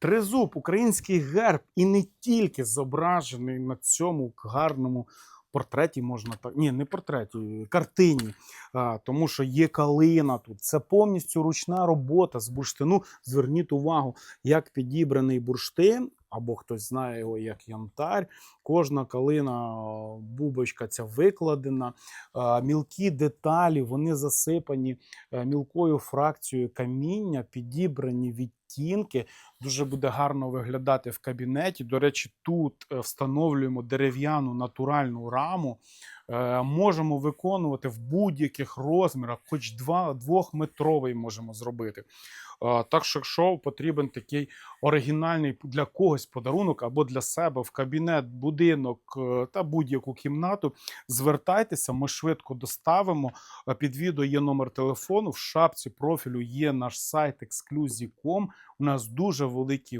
Тризуб, український герб, і не тільки зображений на цьому гарному портреті, можна так. Ні, не портреті, картині. А, тому що є калина тут. Це повністю ручна робота з бурштину. Зверніть увагу, як підібраний бурштин, або хтось знає його як янтарь. Кожна калина, бубочка ця викладена. Мілкі деталі, вони засипані е, мілкою фракцією каміння, підібрані відтінки. Дуже буде гарно виглядати в кабінеті. До речі, тут е, встановлюємо дерев'яну натуральну раму. Е, Можемо виконувати в будь-яких розмірах, хоч два двохметровий можемо зробити. Е, Так що, якщо потрібен такий оригінальний для когось подарунок або для себе в кабінет, будинок е, та будь-яку кімнату, звертайтеся, ми швидко доставимо. Е, Під відео є номер телефону. В шапці профілю є наш сайт exclusive.com. У нас дуже великий